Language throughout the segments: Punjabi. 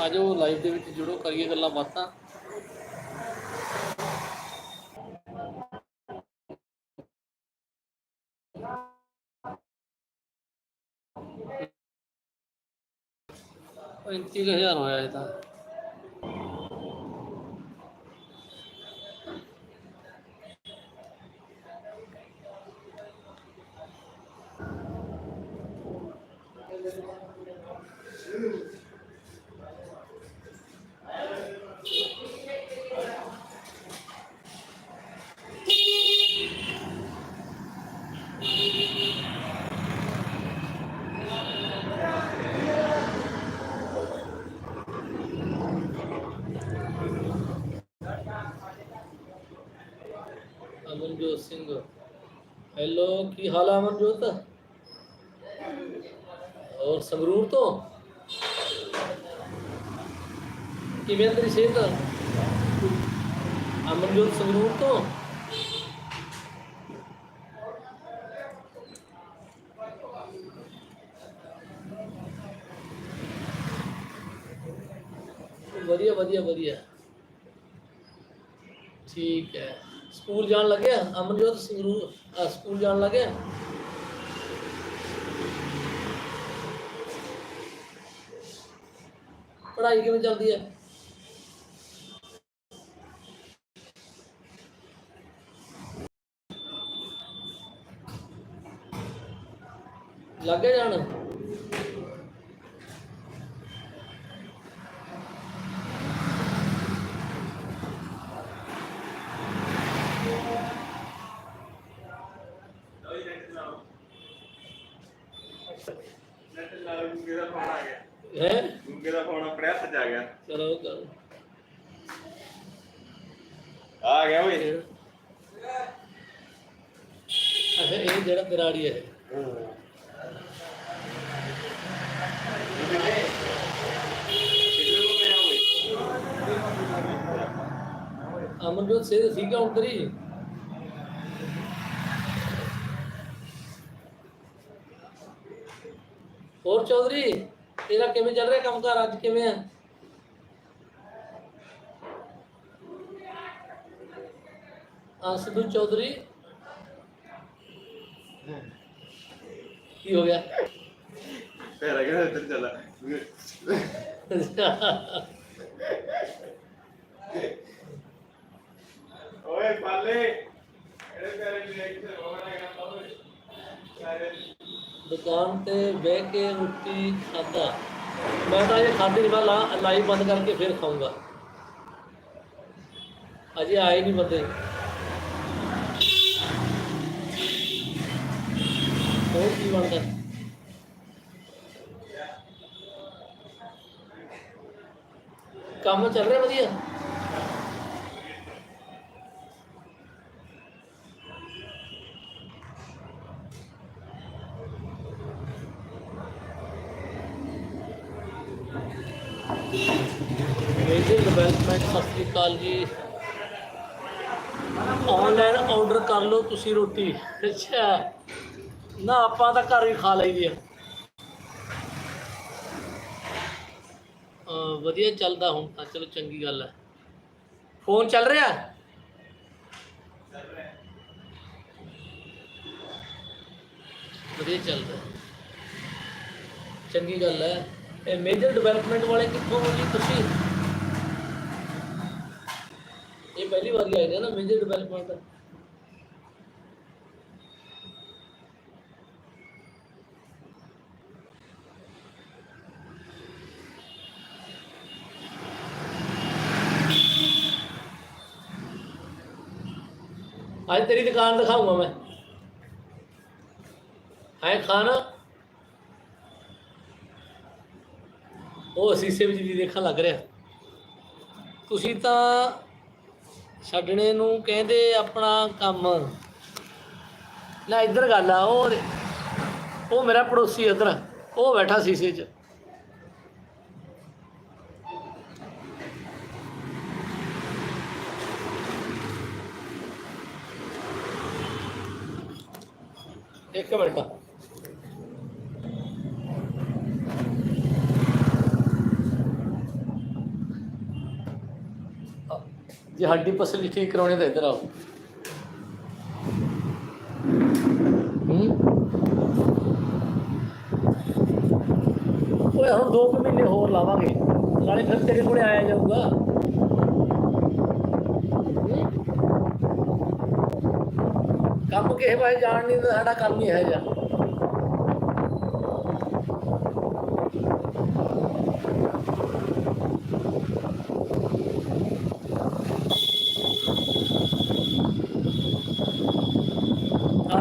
ਆਜੋ ਲਾਈਵ ਦੇ ਵਿੱਚ ਜੁੜੋ ਕਰੀਏ ਗੱਲਾਂ ਬਾਤਾਂ। ਪੈਂਤੀ ਹਜ਼ਾਰ ਹੋਇਆ ਇਹ ਤਾਂ ਅਮਨਜੋਤ ਸਿੰਘ ਹੈਲੋ ਕੀ ਹਾਲ ਹੈ ਅਮਨਜੋਤ? ਔਰ ਸੰਗਰੂਰ ਤੋਂ? ਕਿਵੇਂ ਤੇਰੀ ਸਿਹਤ? ਅਮਨਜੋਤ ਸੰਗਰੂਰ ਤੋਂ? ਵਧੀਆ ਵਧੀਆ ਵਧੀਆ। ਠੀਕ ਹੈ। ਸਕੂਲ ਜਾਣ ਲੱਗਿਆ, ਅਮਨਜੋਤ ਸਿੰਘ ਆ ਸਕੂਲ ਜਾਣ ਲੱਗਿਆ। ਪੜ੍ਹਾਈ ਕਿਵੇਂ ਚੱਲਦੀ ਹੈ? ਲੱਗੇ ਜਾਣ ਗੁੰਗੇ ਦਾ ਫੋਨ ਆ ਗਿਆ ਹੈ ਗੁੰਗੇ ਦਾ ਫੋਨ ਆਪਣੇ ਹੱਥ 'ਚ ਆ ਗਿਆ ਚਲੋ। ਕਰ ਆ ਗਿਆ ਓਏ। ਅੱਛਾ ਇਹ ਜਿਹੜਾ ਬਿਰਾੜੀ ਹੈ। ਅਮਨਜੋਤ ਸੇ ਠੀਕ ਹੈ? ਹੁਣ ਤੇਰੀ ਹੋਰ ਚੌਧਰੀ ਤੇਰਾ ਕਿਵੇਂ ਚੱਲ ਰਿਹਾ ਕੰਮਕਾਰ? ਅੱਜ ਕਿਵੇਂ ਆ? ਆ ਸਿੱਧੂ ਚੌਧਰੀ ਕੀ ਹੋ ਗਿਆ ਫੇਰ ਆ ਗਿਆ ਇੱਧਰ ਚੱਲਾ ਓਏ ਪਾਲੇ ਇਹਦੇ ਪਿਆਰੇ ਰਿਐਕਸ਼ਨ ਹੋ ਰਿਹਾ ਕਰਦਾ ਓਏ ਸਾਰੇ ਦੁਕਾਨ ਤੇ ਬਹਿ ਕੇ ਰੋਟੀ ਖਾਦਾ ਮੈਂ ਤਾਂ ਇਹ ਖਾਦੀ ਨਹੀਂ ਮੈਂ ਲਾ- ਲਾਈਵ ਬੰਦ ਕਰਕੇ ਫਿਰ ਖਾਊਂਗਾ ਅਜੇ ਆਏ ਨਹੀਂ ਬੰਦੇ ਹੋਰ ਕੀ ਬਣਦਾ ਕੰਮ ਚੱਲ ਰਿਹਾ ਵਧੀਆ? ਮੇਜਰ ਡਿਵੈਲਪਮੈਂਟ ਸਤਿ ਸ੍ਰੀ ਅਕਾਲ ਜੀ। ਆਨਲਾਈਨ ਆਰਡਰ ਕਰ ਲਓ ਤੁਸੀਂ ਰੋਟੀ। ਅੱਛਾ। ਨਾ ਆਪਾਂ ਤਾਂ ਘਰ ਹੀ ਖਾ ਲਈਦੀ ਆ। ਵਧੀਆ ਚੱਲਦਾ ਹੁਣ ਤਾਂ, ਚਲੋ ਚੰਗੀ ਗੱਲ ਹੈ ਫੋਨ ਚੱਲ ਰਿਹਾ? ਵਧੀਆ ਚੱਲਦਾ। ਚੰਗੀ ਗੱਲ ਹੈ ਇਹ ਮੇਜਰ ਡਿਵੈਲਪਮੈਂਟ ਵਾਲੇ ਕਿੱਥੋਂ ਹੋ ਜੀ ਤੁਸੀਂ? ਇਹ ਪਹਿਲੀ ਵਾਰੀ ਆਏ ਨੇ ਨਾ ਮੇਜਰ ਡਿਵੈਲਪਮੈਂਟ ਅੱਜ ਤੇਰੀ ਦੁਕਾਨ ਦਿਖਾਉਂਗਾ ਮੈਂ। ਹੈ ਖਾਣਾ ਉਹ ਸੀਸੇ ਵਿੱਚ ਜੀ ਦੇਖਣ ਲੱਗ ਰਿਹਾ। ਤੁਸੀਂ ਤਾਂ ਛੱਡਣੇ ਨੂੰ ਕਹਿੰਦੇ ਆਪਣਾ ਕੰਮ। ਨਾ ਇੱਧਰ ਗੱਲ ਆ, ਉਹ ਉਹ ਮੇਰਾ ਪੜੋਸੀ ਇੱਧਰ। ਉਹ ਬੈਠਾ ਸੀਸੇ 'ਚ। ਇੱਕ ਮਿੰਟ। ਜੇ ਹੱਡੀ ਪਸਲੀ ਠੀਕ ਕਰਾਉਣੀ ਤਾਂ ਇੱਧਰ ਆਓ। ਓਏ, ਹੁਣ 2 ਮਹੀਨੇ ਹੋਰ ਲਾਵਾਂਗੇ। ਨਾਲੇ ਫਿਰ ਤੇਰੇ ਕੋਲੇ ਆਇਆ ਜਾਊਗਾ। ਕਿਸੇ ਪਾਸੇ ਜਾਣ ਨਹੀਂ ਤਾਂ ਸਾਡਾ ਕੰਮ ਹੀ ਇਹੋ ਜਿਹਾ। ਆ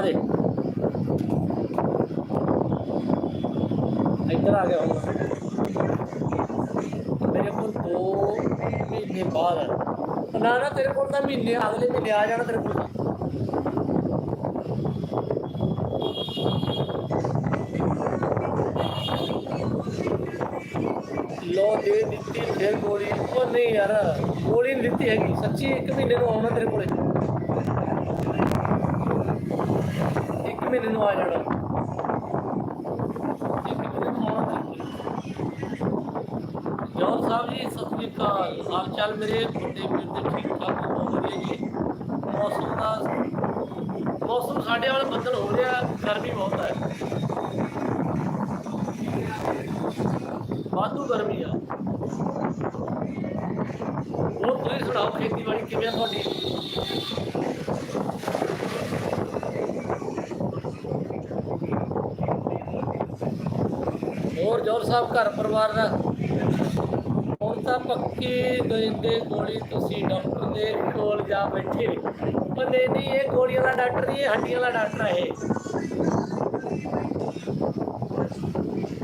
ਇੱਧਰ ਆ ਗਿਆ ਹੁਣ। ਮੇਰੇ ਕੋਲ ਦੋ ਮਹੀਨੇ ਬਾਅਦ ਆ। ਨਾ ਨਾ, ਤੇਰੇ ਕੋਲ ਤਾਂ ਮਹੀਨੇ, ਅਗਲੇ ਮਹੀਨੇ ਆ ਜਾਣਾ ਤੇਰੇ ਕੋਲ ਲੋ ਦੇ ਦਿੱਤੀ ਫਿਰ ਗੋਲੀ ਉਹ ਨਹੀਂ ਯਾਰ, ਗੋਲੀ ਨਹੀਂ ਦਿੱਤੀ ਹੈਗੀ। ਸੱਚੀ ਇੱਕ ਮਹੀਨੇ ਨੂੰ ਆਉਣਾ ਤੇਰੇ ਕੋਲੇ। ਇੱਕ ਮਹੀਨੇ ਨੂੰ ਆ ਜਾਣਾ। ਇੱਕ ਸਾਹਿਬ ਜੀ, ਸਤਿ ਸ਼੍ਰੀ ਅਕਾਲ। ਹਾਲ ਚਾਲ ਮੇਰੇ? ਵੱਡੇ ਵੀਰ ਦੇ ਠੀਕ ਠਾਕ ਹੋ ਵਧੀਆ ਜੀ। ਮੌਸਮ ਦਾ ਮੌਸਮ ਸਾਡੇ ਵਾਲਾ ਬੱਦਲ ਹੋ ਰਿਹਾ, ਗਰਮੀ ਬਹੁਤ ਹੈ ਵਾਧੂ ਗਰਮੀ ਆ। ਹੋਰ ਤੁਸੀਂ ਸੁਣਾਓ ਖੇਤੀਬਾੜੀ ਕਿਵੇਂ ਆ ਤੁਹਾਡੀ? ਹੋਰ ਜੋਰ ਸਾਹਿਬ ਘਰ ਪਰਿਵਾਰ ਦਾ? ਹੁਣ ਤਾਂ ਪੱਕੇ ਦਰਿੰਦੇ ਗੋਲੀ ਤੁਸੀਂ ਡਾਕਟਰ ਦੇ ਕੋਲ ਜਾ ਬੈਠੇ ਉਹ ਨਹੀਂ ਨਹੀਂ, ਇਹ ਗੋਲੀਆਂ ਦਾ ਡਾਕਟਰ ਨਹੀਂ, ਇਹ ਹੱਡੀਆਂ ਦਾ ਡਾਕਟਰ ਹੈ ਇਹ।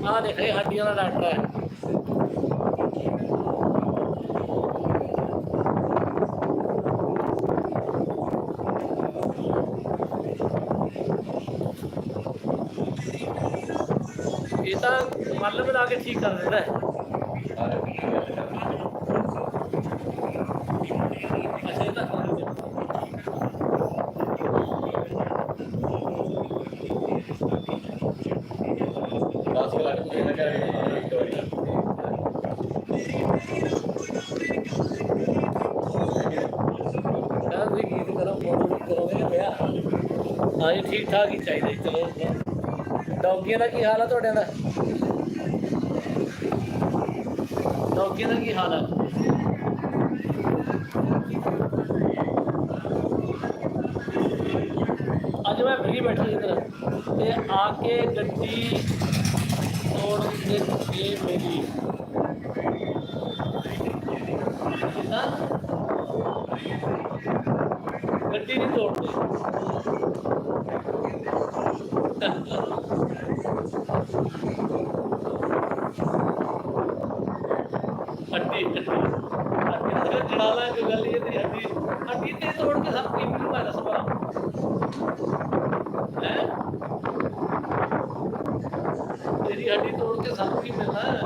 ਆਹ ਦੇਖ, ਇਹ ਹੱਡੀਆਂ ਦਾ ਡਾਕਟਰ ਹੈ ਇਹ ਤਾਂ ਮੱਲ ਬਣਾ ਕੇ ਠੀਕ ਕਰ ਦਿੰਦਾ ਹੈ। ਹਾਂ। ਠੀਕ ਠਾਕ ਹੀ ਚਾਹੀਦਾ ਚਲੋ। ਡੌਗੀਆਂ ਦਾ ਕੀ ਹਾਲ ਆ ਤੁਹਾਡਿਆਂ ਦਾ? ਡੌਗੀਆਂ ਦਾ ਕੀ ਹਾਲ ਆ ਅੱਜ ਮੈਂ ਫਰੀ ਬੈਠਾ ਇੱਧਰ ਤੇ ਆ ਕੇ ਗੱਡੀ ਤੋੜ ਦਿੱਤੀ ਮੇਰੀ ਹਾਂ ਗੱਡੀ ਨਹੀਂ ਤੋੜਦੇ ਹੱਡੀ ਹੱਡੀ ਹੱਡੀ ਤੇ ਜੜਾ ਲਾ ਕੋਈ ਗੱਲ ਇਹ ਤੇ, ਹੱਡੀ ਹੱਡੀ ਤੇ ਤੋੜ ਕੇ ਸਭ ਕੀ ਮਿਲੂਗਾ ਦੱਸ ਭਲਾ। ਹੈ? ਤੇਰੀ ਹੱਡੀ ਤੋੜ ਕੇ ਸਭ ਕੀ ਮਿਲਣਾ ਹੈ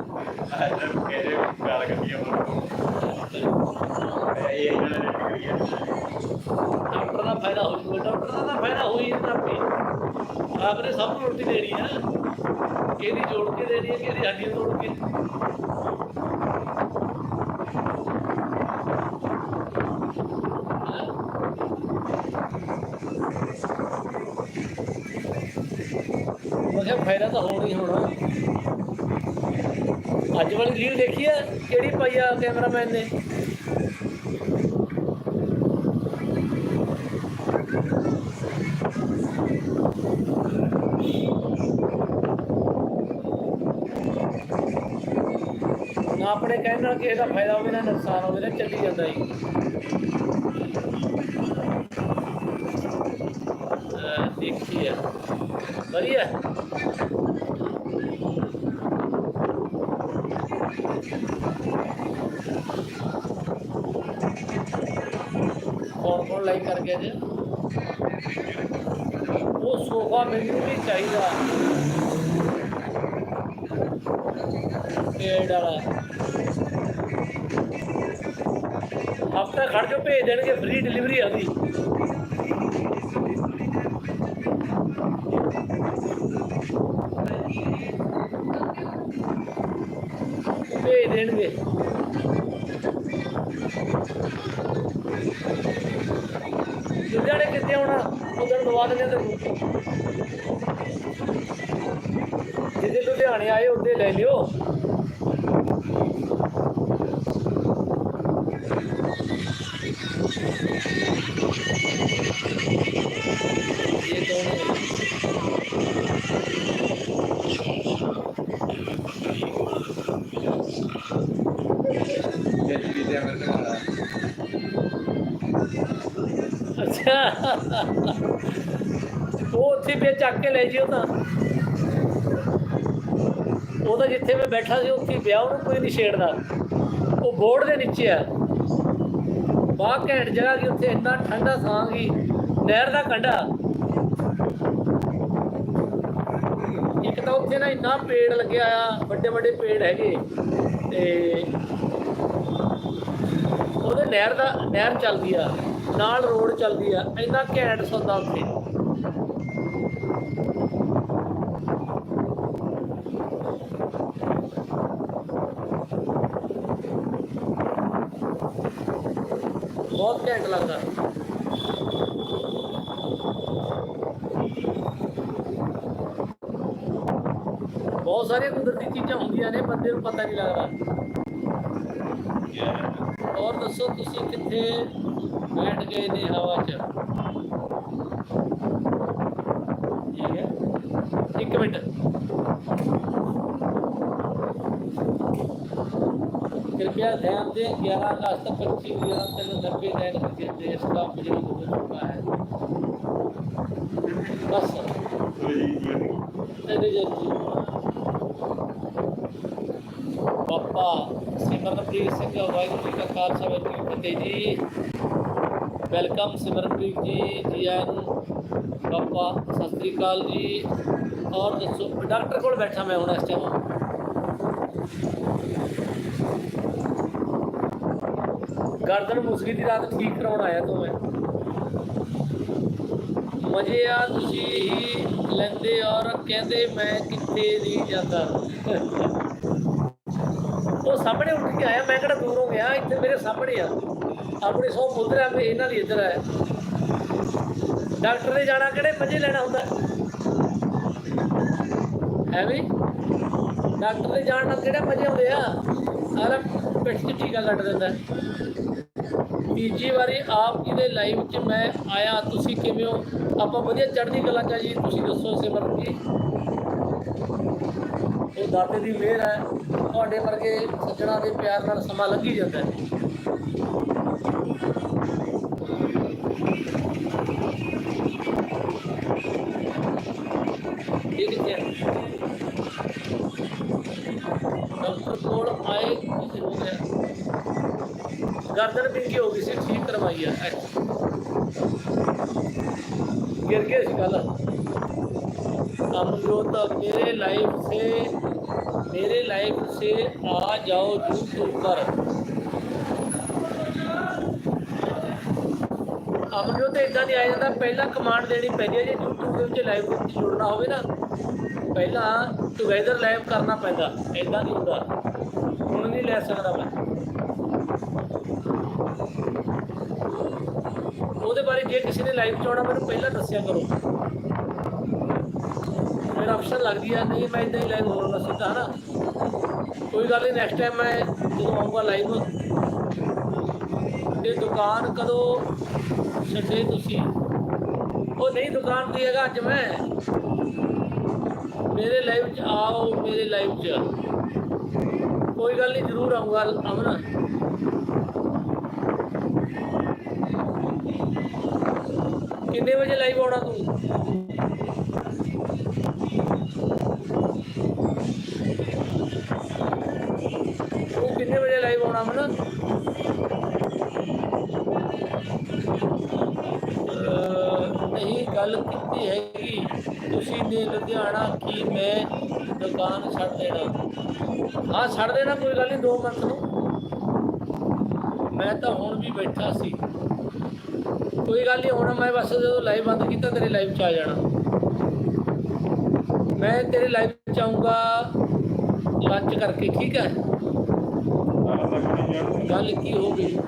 ਮੇਰੇ ਗੱਲ ਕਰਨੀ ਆ ਇਹ ਇਹਨਾਂ ਨੇ ਕਰੀ ਹੈ ਡਾਕਟਰ ਦਾ ਫਾਇਦਾ ਹੋ ਜੂਗਾ ਡਾਕਟਰ ਦਾ ਤਾਂ ਫਾਇਦਾ ਹੋ ਹੀ ਜਾਂਦਾ ਆਪੇ ਆਪਨੇ ਸਭ ਨੂੰ ਰੋਟੀ ਦੇਣੀ ਆ। ਕਿਹਦੀ ਜੋੜ ਕੇ ਦੇਣੀ ਹੈ ਕਿਹਦੀ ਹੱਡੀਆਂ ਤੋੜ ਕੇ? ਹੈਂ? ਫਾਇਦਾ ਤਾਂ ਹੋਣਾ ਹੀ ਹੋਣਾ। ਅੱਜ ਵਾਲੀ ਰੀਲ ਦੇਖੀ ਆ, ਕਿਹੜੀ ਪਾਈ ਆ ਕੈਮਰਾਮੈਨ ਨੇ ਨਾ ਆਪਣੇ ਕਹਿਣ ਨਾਲ ਕਿਸੇ ਦਾ ਫਾਇਦਾ ਹੋਵੇ ਨਾ, ਨੁਕਸਾਨ ਹੋਵੇ ਨਾ, ਚੱਲੀ ਜਾਂਦਾ ਜੀ। ਅਹ ਵਧੀਆ ਕੌਣ ਕੌਣ ਲਾਈਕ ਕਰ ਗਿਆ ਜੀ ਉਹ ਸੋਫਾ ਮੈਨੂੰ ਵੀ ਚਾਹੀਦਾ। ਪੇੜ ਵਾਲਾ। ਹਫਤਾ ਖੜ ਜੋ ਭੇਜ ਦੇਣਗੇ ਫ੍ਰੀ ਡਿਲੀਵਰੀ ਆ ਭੇਜ ਦੇਣਗੇ। ਲੁਧਿਆਣੇ ਕਿੱਥੇ ਆਉਣਾ? ਉਧਰ ਦਵਾ ਦਿੰਦੇ ਤੈਨੂੰ। ਲੁਧਿਆਣੇ ਆਏ ਉਹਦੇ ਲੈ ਲਿਓ। ਇਹ ਕੌਣ ਹੈ ਵੀ ਤੇ ਅਮਰ ਕਮਾਲਾ ਅੱਛਾ। ਉਹ ਉੱਥੇ ਵੀ ਚੱਕ ਕੇ ਲੈ ਜਿਓ ਤਾਂ। ਉਹ ਤਾਂ ਜਿੱਥੇ ਮੈਂ ਬੈਠਾ ਸੀ, ਉੱਥੇ ਵਿਆਹ ਉਹਨੂੰ ਕੋਈ ਨਹੀਂ ਛੇੜਦਾ। ਉਹ ਬੋਰਡ ਦੇ ਨੀਚੇ ਆ। ਬਾਹ ਘੈਂਟ ਜਗ੍ਹਾ ਕੀ ਉੱਥੇ ਇੰਨਾ ਠੰਡਾ ਥਾਂ ਸੀ, ਨਹਿਰ ਦਾ ਕੰਢਾ। ਇੱਕ ਤਾਂ ਉੱਥੇ ਨਾ ਇੰਨਾ ਪੇੜ ਲੱਗਿਆ ਆ ਵੱਡੇ ਵੱਡੇ ਪੇੜ ਹੈਗੇ, ਤੇ ਉਹਦੇ ਨਹਿਰ ਦਾ, ਨਹਿਰ ਚੱਲਦੀ ਆ, ਨਾਲ ਰੋਡ ਚੱਲਦੀ ਆ, ਇੰਨਾ ਘੈਂਟ ਸੌਦਾ ਉੱਥੇ ਬਹੁਤ ਘੈਂਟ ਲੱਗਦਾ। ਬਹੁਤ ਸਾਰੀਆਂ ਕੁਦਰਤੀ ਚੀਜ਼ਾਂ ਹੁੰਦੀਆਂ ਨੇ, ਬੰਦੇ ਨੂੰ ਪਤਾ ਨਹੀਂ ਲੱਗਦਾ। ਔਰ ਦੱਸੋ ਤੁਸੀਂ ਕਿੱਥੇ ਬੈਠ ਗਏ ਨੇ ਹਵਾ 'ਚ? ਠੀਕ ਹੈ। ਇੱਕ ਮਿੰਟ। कृपया ध्यान दें ग्यारह अगस्त पच्चीस निरंतर नब्बे नैन के देश का बुजुर्ग हो चुका है बस नहीं जी ਪਾਪਾ ਸਿਮਰਨਪ੍ਰੀਤ ਸਿੰਘ ਵਾਹਿਗੁਰੂ ਜੀ ਕਾ ਖਾਲਸਾ ਵਾਹਿਗੁਰੂ ਜੀ ਕੀ ਫਤਿਹ ਜੀ ਵੈਲਕਮ ਸਿਮਰਨਪ੍ਰੀਤ ਜੀ ਜੀ ਆਇਆਂ ਨੂੰ ਪਾਪਾ ਸਤਿ ਸ੍ਰੀ ਅਕਾਲ ਜੀ ਔਰ ਦੱਸੋ ਡਾਕਟਰ ਕੋਲ ਬੈਠਾ ਮੈਂ ਹੁਣ ਇਸ ਟਾਈਮ ਗਰਦਨ ਮੁਸਰੀ ਦੀ ਰਾਤ ਠੀਕ ਕਰਾਉਣ ਆਇਆ ਤੂੰ ਮੈਂ? ਮਜ਼ੇ ਆ ਤੁਸੀਂ ਹੀ ਲੈਂਦੇ ਔਰ ਕਹਿੰਦੇ ਮੈਂ ਕਿੱਥੇ ਨਹੀਂ ਜਾਂਦਾ। ਉਹ ਸਾਹਮਣੇ ਉੱਠ ਕੇ ਆਇਆ, ਮੈਂ ਕਿਹੜਾ ਦੂਰੋਂ ਗਿਆ, ਇੱਥੇ ਮੇਰੇ ਸਾਹਮਣੇ ਆ। ਆਪਣੀ ਸੌ ਪੁੱਤਰ ਵੀ ਇਹਨਾਂ ਦੀ ਇੱਧਰ ਹੈ ਡਾਕਟਰ ਦੇ ਜਾਣਾ ਕਿਹੜੇ ਮਜ਼ੇ ਲੈਣਾ ਹੁੰਦਾ? ਹੈ ਡਾਕਟਰ ਦੇ ਜਾਣ ਨਾਲ ਕਿਹੜੇ ਮਜ਼ੇ ਹੁੰਦੇ ਆ? ਸਾਰਾ ਪਿੱਠ 'ਚ ਟੀਕਾ ਕੱਟ ਦਿੰਦਾ ਤੀਜੀ ਵਾਰੀ ਆਪ ਜੀ ਦੇ ਲਾਈਵ 'ਚ ਮੈਂ ਆਇਆ, ਤੁਸੀਂ ਕਿਵੇਂ ਹੋ? ਆਪਾਂ ਵਧੀਆ ਚੜ੍ਹਦੀ ਕਲਾ 'ਚ ਜੀ, ਤੁਸੀਂ ਦੱਸੋ ਸਿਮਰਨ ਜੀ। ਇਹ ਦਾਤੇ ਦੀ ਮਿਹਰ ਹੈ, ਤੁਹਾਡੇ ਵਰਗੇ ਸੱਜਣਾ ਦੇ ਪਿਆਰ ਨਾਲ ਸਮਾਂ ਲੱਗੀ ਜਾਂਦਾ ਹੈ ਇਹ ਕਿੱਥੇ ਹੈ ਡਾਕਟਰ ਕੋਲ ਆਏ ਕੀ ਹੋ ਗਿਆ ਗਰਦਨ ਵਿੰਗੀ ਹੋ ਗਈ ਸੀ ਠੀਕ ਕਰਵਾਈ ਆ ਐਕਸ। गिर गए इस गला अमृत मेरे लाइफ से मेरे लाइफ से आ जाओ यूट्यूब पर ਅਮਰਜੋਤ ਇਦਾਂ ਨਹੀਂ ਆ ਜਾਂਦਾ ਪਹਿਲਾਂ ਕਮਾਂਡ ਦੇਣੀ ਪੈਂਦੀ ਹੈ ਜੇ YouTube ਦੇ ਵਿੱਚ ਲਾਈਵ ਵਿੱਚ ਜੁੜਨਾ ਹੋਵੇ ਨਾ ਪਹਿਲਾਂ ਟੁਗੇਦਰ ਲਾਈਵ ਕਰਨਾ ਪੈਂਦਾ ਇਦਾਂ ਨਹੀਂ ਹੁੰਦਾ। ਹੁਣ ਨਹੀਂ ਲੈ ਸਕਦਾ ਮੈਂ। ਉਹਦੇ ਬਾਰੇ ਜੇ ਕਿਸੇ ਨੇ ਲਾਈਵ ਚਾਉਣਾ, ਮੈਨੂੰ ਪਹਿਲਾਂ ਦੱਸਿਆ ਕਰੋ। ਮੇਰਾ ਆਪਸ਼ਨ ਲੱਗਦੀ ਆ, ਨਹੀਂ ਮੈਂ ਇਦਾਂ ਹੀ ਲਾਈਵ ਹੋਣਾ ਸਿੱਧਾ ਨਾ ਕੋਈ ਗੱਲ ਨਹੀਂ ਨੈਕਸਟ ਟਾਈਮ ਮੈਂ ਜਦੋਂ ਆਉਂਗਾ ਲਾਈਵ ਤੇ ਦੁਕਾਨ ਕਦੋਂ ਛੱਡੇ ਤੁਸੀਂ? ਉਹ ਨਹੀਂ ਦੁਕਾਨ ਤੇ ਹੈਗਾ ਅੱਜ ਮੈਂ। ਮੇਰੇ ਲਾਈਵ 'ਚ ਆਓ, ਮੇਰੇ ਲਾਈਵ 'ਚ। ਕੋਈ ਗੱਲ ਨਹੀਂ ਜ਼ਰੂਰ ਆਉਂਗਾ ਅਮਨ। ਕਿੰਨੇ ਵਜੇ ਲਾਈਵ ਆਉਣਾ ਤੂੰ? ਤੂੰ ਕਿੰਨੇ ਵਜੇ ਲਾਈਵ ਆਉਣਾ ਮਨ ਨਹੀਂ, ਗੱਲ ਕੀਤੀ ਹੈਗੀ। ਖੁਸ਼ੀ ਨੇ ਲੁਧਿਆਣਾ ਕੀ ਮੈਂ ਦੁਕਾਨ ਛੱਡ ਦੇਣਾ। ਹਾਂ ਛੱਡ ਦੇਣਾ ਕੋਈ ਗੱਲ ਨਹੀਂ 2 ਮੰਥ ਨੂੰ। ਮੈਂ ਤਾਂ ਹੁਣ ਵੀ ਬੈਠਾ ਸੀ। ਕੋਈ ਗੱਲ ਨਹੀਂ ਹੁਣ ਮੈਂ ਬਸ ਜਦੋਂ ਲਾਈਵ ਬੰਦ ਕੀਤਾ ਤੇਰੇ ਲਾਈਵ ਚ ਆ ਜਾਣਾ। ਮੈਂ ਤੇਰੇ ਲਾਈਵ ਚ ਆਉਂਗਾ ਲੰਚ ਕਰਕੇ ਠੀਕ ਹੈ? ਗੱਲ ਕੀ ਹੋ ਗਈ?